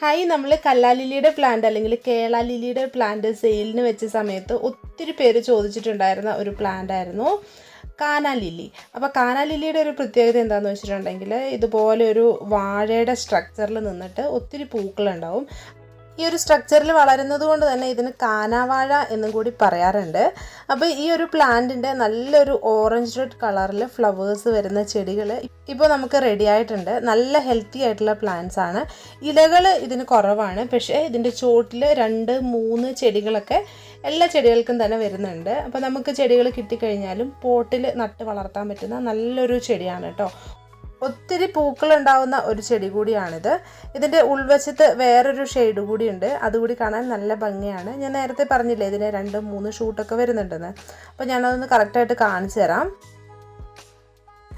Hi നമ്മൾ കല്ലാലിലിയുടെ plant അല്ലെങ്കിൽ കേളാലിലിയുടെ plant സെയിലിന് വെച്ച സമയത്ത് ഒത്തിരി പേര് ചോദിച്ചിട്ടുണ്ടായിരുന്ന ഒരു പ്ലാന്റ് ആയിരുന്നു കാന ലില്ലി അപ്പോൾ കാന ലില്ലിയുടെ ഒരു പ്രത്യേകത എന്താണെന്ന് വെച്ചിട്ടുണ്ടെങ്കിൽ ഇതുപോലെ ഒരു വാഴയുടെ സ്ട്രക്ചറിൽ നിന്നിട്ട് ഒത്തിരി പൂക്കളുണ്ടാവും. ഈ ഒരു സ്ട്രക്ചറിൽ വളരുന്നത് കൊണ്ട് തന്നെ ഇതിന് കാനാവാഴ എന്നും കൂടി പറയാറുണ്ട്. അപ്പോൾ ഈ ഒരു പ്ലാന്റിന്റെ നല്ലൊരു ഓറഞ്ച് റെഡ് കളറിൽ ഫ്ലവേഴ്സ് വരുന്ന ചെടികൾ ഇപ്പോൾ നമുക്ക് റെഡി ആയിട്ടുണ്ട്. നല്ല ഹെൽത്തി ആയിട്ടുള്ള പ്ലാന്റ്സ് ആണ്. ഇലകൾ ഇതിന് കുറവാണ്. പക്ഷേ ഇതിന്റെ ചോട്ടിൽ രണ്ട് മൂന്ന് ചെടികളൊക്കെ എല്ലാ ചെടികൾക്കും തന്നെ വരുന്നുണ്ട്. അപ്പോൾ നമുക്ക് ചെടികൾ കിട്ടിക്കഴിഞ്ഞാലും പോട്ടിൽ നട്ട് വളർത്താൻ പറ്റുന്ന നല്ലൊരു ചെടിയാണ് കേട്ടോ. ഒത്തിരി പൂക്കൾ ഉണ്ടാവുന്ന ഒരു ചെടി കൂടിയാണിത്. ഇതിന്റെ ഉൾവശത്ത് വേറൊരു ഷെയ്ഡ് കൂടിയുണ്ട്. അതുകൂടി കാണാൻ നല്ല ഭംഗിയാണ്. ഞാൻ നേരത്തെ പറഞ്ഞില്ലേ ഇതിന് രണ്ട് മൂന്ന് ഷൂട്ടൊക്കെ വരുന്നുണ്ടെന്ന്. അപ്പോൾ ഞാനതൊന്ന് കറക്റ്റായിട്ട് കാണിച്ചു തരാം.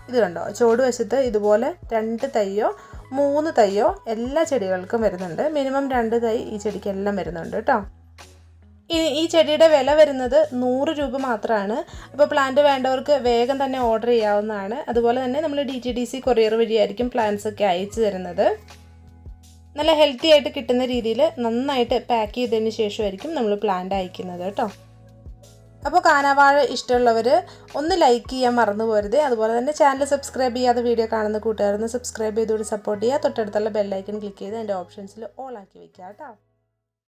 ഇത് കണ്ടോ? ചുവട് വശത്ത് ഇതുപോലെ രണ്ട് തൈയോ മൂന്ന് തൈയോ എല്ലാ ചെടികൾക്കും വരുന്നുണ്ട്. മിനിമം രണ്ട് തൈ ഈ ചെടിക്കെല്ലാം വരുന്നുണ്ട് കേട്ടോ. ഈ ഈ ചെടിയുടെ വില വരുന്നത് നൂറ് രൂപ മാത്രമാണ്. അപ്പോൾ പ്ലാന്റ് വേണ്ടവർക്ക് വേഗം തന്നെ ഓർഡർ ചെയ്യാവുന്നതാണ്. അതുപോലെ തന്നെ നമ്മൾ D T D C courier വഴിയായിരിക്കും പ്ലാന്റ്സ് ഒക്കെ അയച്ചു തരുന്നത്. നല്ല ഹെൽത്തി ആയിട്ട് കിട്ടുന്ന രീതിയിൽ നന്നായിട്ട് പാക്ക് ചെയ്തതിന് ശേഷമായിരിക്കും നമ്മൾ പ്ലാന്റ് അയക്കുന്നത് കേട്ടോ. അപ്പോൾ കാനാവാഴ ഇഷ്ടമുള്ളവർ ഒന്ന് ലൈക്ക് ചെയ്യാൻ മറന്നു പോരുത്. അതുപോലെ തന്നെ ചാനൽ സബ്സ്ക്രൈബ് ചെയ്യാതെ വീഡിയോ കാണുന്ന കൂട്ടുകാരൊന്ന് സബ്സ്ക്രൈബ് ചെയ്തുകൊണ്ട് സപ്പോർട്ട് ചെയ്യുക. തൊട്ടടുത്തുള്ള ബെല്ലൈക്കൺ ക്ലിക്ക് ചെയ്ത് എന്റെ ഓപ്ഷൻസിൽ ഓൾ ആക്കി വെക്കുക കേട്ടോ.